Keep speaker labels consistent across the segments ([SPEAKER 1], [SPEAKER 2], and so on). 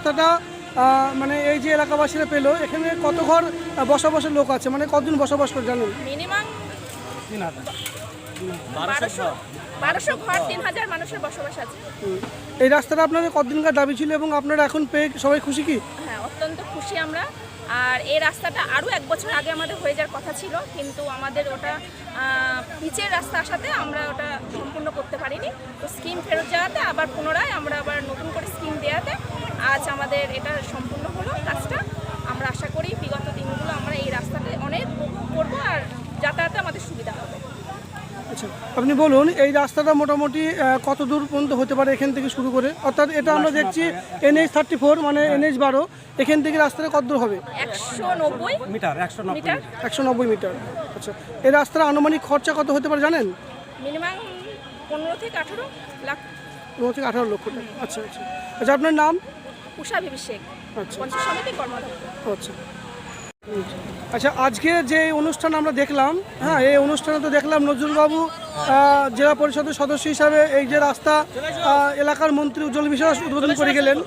[SPEAKER 1] রাস্তাটা মানে এই যে এলাকাবাসীরা পেল এখানে কত ঘর বসবাসের লোক আছে? মানে কতদিন বসবাস করে জানেন?
[SPEAKER 2] মিনিমাম বারোশো ঘর তিন হাজার মানুষের বসবাস আছে।
[SPEAKER 1] এই রাস্তাটা আপনাদের কতদিনকার দাবি ছিল এবং আপনারা এখন পেয়ে সবাই খুশি কি?
[SPEAKER 2] হ্যাঁ অত্যন্ত খুশি আমরা। আর এই রাস্তাটা আরও এক বছর আগে আমাদের হয়ে যাওয়ার কথা ছিল কিন্তু আমাদের ওটা পিচের রাস্তা আসাতে আমরা ওটা সম্পূর্ণ করতে পারিনি। তো স্কিম ফেরত যাওয়াতে আবার পুনরায় আমরা আবার নতুন করে আমাদের এটা সম্পূর্ণ হলো কাজটা। আমরা আশা করি বিগত দিনগুলো আমরা এই রাস্তাতে অনেক উপভোগ করব আর যাতায়াতে আমাদের সুবিধা হবে।
[SPEAKER 1] আচ্ছা আপনি বলুন এই রাস্তাটা মোটামুটি কত দূর পর্যন্ত হতে পারে এখান থেকে শুরু করে? অর্থাৎ এটা আমরা দেখছি এনএইচ থার্টি ফোর মানে এনএইচ বারো এখান থেকে রাস্তাটা কত দূর হবে?
[SPEAKER 2] একশো নব্বই
[SPEAKER 3] মিটার একশো
[SPEAKER 2] মিটার।
[SPEAKER 1] একশো নব্বই মিটার। আচ্ছা এই রাস্তার আনুমানিক খরচা কত হতে পারে জানেন?
[SPEAKER 2] মিনিমাম পনেরো থেকে আঠেরো লাখ।
[SPEAKER 1] পনেরো থেকে আঠারো লক্ষ টাকা। আচ্ছা আচ্ছা। আচ্ছা আপনার নাম?
[SPEAKER 2] উষা ভিবি শেখ
[SPEAKER 1] আচ্ছা।
[SPEAKER 2] পঞ্চায়েত সমিতি কর্মদক্ষ
[SPEAKER 1] আচ্ছা। আচ্ছা আজকে যে অনুষ্ঠান আমরা দেখলাম হ্যাঁ এই অনুষ্ঠানে তো দেখলাম নজরুলবাবু জেলা পরিষদের সদস্য হিসাবে এই যে রাস্তা এলাকার মন্ত্রী উজ্জ্বল বিশ্বাস উদ্বোধন করে গেলেন।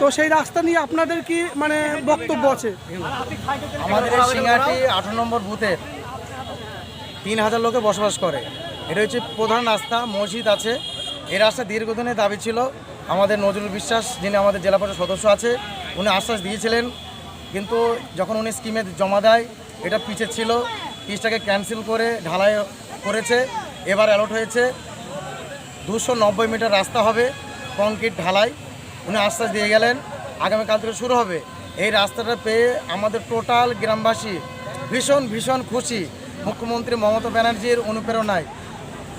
[SPEAKER 1] তো সেই রাস্তা নিয়ে আপনাদের কি মানে বক্তব্য আছে?
[SPEAKER 3] আমাদের সিঙ্গাটি আঠারো নম্বর বুথের। তিন হাজার লোকে বসবাস করে। এটা হচ্ছে প্রধান রাস্তা মসজিদ আছে। এই রাস্তা দীর্ঘদিনের দাবি ছিল। আমাদের নজরুল বিশ্বাস, যিনি আমাদের জেলা পরিষদ সদস্য আছে, উনি আশ্বাস দিয়েছিলেন। কিন্তু যখন উনি স্কিমে জমা দেয়, এটা পিছে ছিল পিচটাকে ক্যান্সেল করে ঢালাই করেছে, এবার অ্যালট হয়েছে। দুশো নব্বই মিটার রাস্তা হবে কংক্রিট ঢালাই। উনি আশ্বাস দিয়ে গেলেন, আগামীকাল থেকে শুরু হবে। এই রাস্তাটা পেয়ে আমাদের টোটাল গ্রামবাসী ভীষণ ভীষণ খুশি। মুখ্যমন্ত্রী মমতা ব্যানার্জির অনুপ্রেরণায়।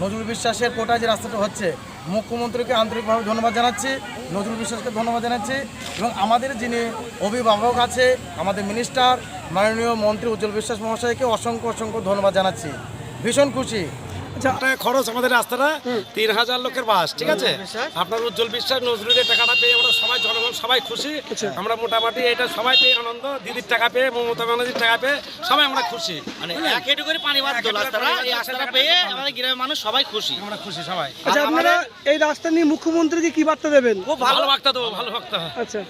[SPEAKER 3] নজরুল বিশ্বাসের কোটায় যে রাস্তাটা হচ্ছে মুখ্যমন্ত্রীকে আন্তরিকভাবে ধন্যবাদ জানাচ্ছি, নজরুল বিশ্বাসকে ধন্যবাদ জানাচ্ছি এবং আমাদের যিনি অভিভাবক আছে, আমাদের মিনিস্টার মাননীয় মন্ত্রী উজ্জ্বল বিশ্বাস মহাশয়কে অসংখ্য অসংখ্য ধন্যবাদ জানাচ্ছি। ভীষণ খুশি।
[SPEAKER 4] খরচ আমাদের রাস্তাটা তিন হাজার লোকের বাস ঠিক আছে? আপনার উজ্জ্বল বিশ্বাস নজরুলের টাকাটা পেয়ে আমরা সবাই জনগণ সবাই খুশি। আমরা মোটামুটি এটা সবাই পেয়ে আনন্দ দিদির টাকা পেয়ে মমতা ব্যানার্জির টাকা পেয়ে সবাই আমরা খুশি।
[SPEAKER 5] মানে এক করে পানি বাদ রাস্তাটা এই রাস্তাটা পেয়ে আমাদের গ্রামের মানুষ সবাই খুশি।
[SPEAKER 4] আমরা খুশি সবাই।
[SPEAKER 1] আচ্ছা আপনারা এই রাস্তা নিয়ে মুখ্যমন্ত্রীকে কি বার্তা দেবেন?
[SPEAKER 4] খুব ভালো বার্তা দেবো ভালো বার্তা।
[SPEAKER 1] আচ্ছা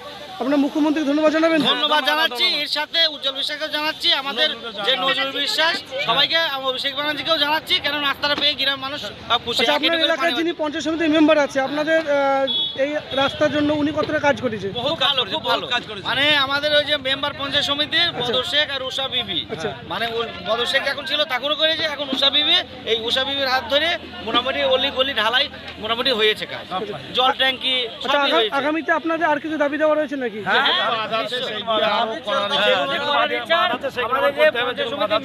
[SPEAKER 1] আপনার মুখ্যমন্ত্রীকে ধন্যবাদ জানাবেন।
[SPEAKER 5] ধন্যবাদ জানাচ্ছি। এর সাথে উজ্জ্বল বিশ্বাসকে জানাচ্ছি আমাদের যে নজরুল বিশ্বাস সবাইকে আমি অভিষেক ব্যানার্জিকেও জানাচ্ছি কেন রাস্তাটা পেয়ে গ্রামের মানুষ খুশি।
[SPEAKER 1] আচ্ছা
[SPEAKER 5] এক হেঁটু
[SPEAKER 1] আপনার এলাকার যিনি পঞ্চায়েত সমিতির মেম্বার আছে আপনাদের এই রাস্তার জন্য উনি কতটা কাজ করেছে?
[SPEAKER 5] খুব ভালো খুব ভালো। মানে আমাদের ওই যে মেম্বার পঞ্চায়েত সমিতির বদর শেখ আর উষা বিবি।
[SPEAKER 1] আচ্ছা।
[SPEAKER 5] মানে বদর শেখ এখন ছিল করেছে এখন উষা বিবি এই উষা বিবির হাত ধরে মোটামুটি অলি গলি ঢালাই মোটামুটি হয়েছে কাজ। জল ট্যাঙ্কি
[SPEAKER 1] আচ্ছা আগামীতে আপনাদের আর কিছু দাবি দেওয়া রয়েছে নাকি?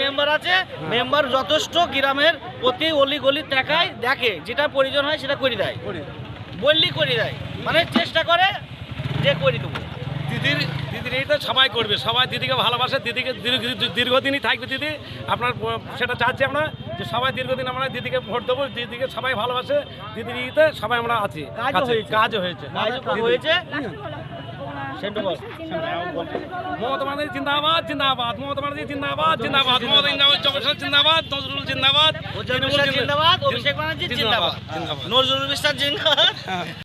[SPEAKER 5] মেম্বার আছে মেম্বার যথেষ্ট গ্রামের প্রতি অলি গলি দেখায় দেখে যেটা প্রয়োজন হয় সেটা করে দেয়। বললি করে দেয়। মানে চেষ্টা করে যে করে দেবো।
[SPEAKER 4] দিদির দিদির এইটা সবাই করবে। সবাই দিদিকে ভালোবাসে দিদিকে দীর্ঘ- দীর্ঘদিনই থাকবে দিদি। আপনার সেটা চাচ্ছি আমরা যে সবাই দীর্ঘদিন আমরা দিদিকে ভোট দেবো দিদিকে সবাই ভালোবাসে দিদির ইতে সবাই আমরা আছি কাছে-
[SPEAKER 5] হয়েছে। কাজ হয়েছে।
[SPEAKER 4] মমতা ব্যানার্জি জিন্দাবাদ জিন্দাবাদ মমতা ব্যানার্জি জিন্দাবাদ জিন্দাবাদ মমতা জিন্দাবাদ জিন্দাবাদ নজরুল জিন্দাবাদ
[SPEAKER 5] জিন্দাবাদ। অভিষেক ব্যানার্জি জিন্দাবাদ।
[SPEAKER 4] জিন্দাবাদ
[SPEAKER 5] নজরুল বিশ্বাস জিন্দাবাদ।